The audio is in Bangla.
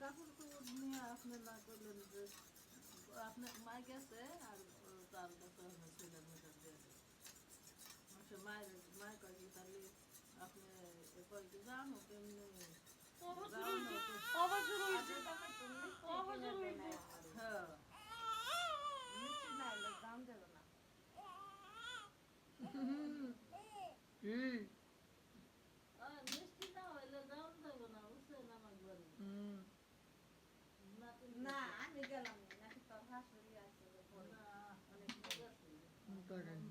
কাপড় টাপড় নিয়ে আপনি না করলেন যে আপনার মা গেছে আর তার কাছে আপনার ছেলের মেয়েটা দিয়ে মায়ের মায়ের কয়েক তাহলে আপনি কয়েক জানো? কেমনি হ্যাঁ না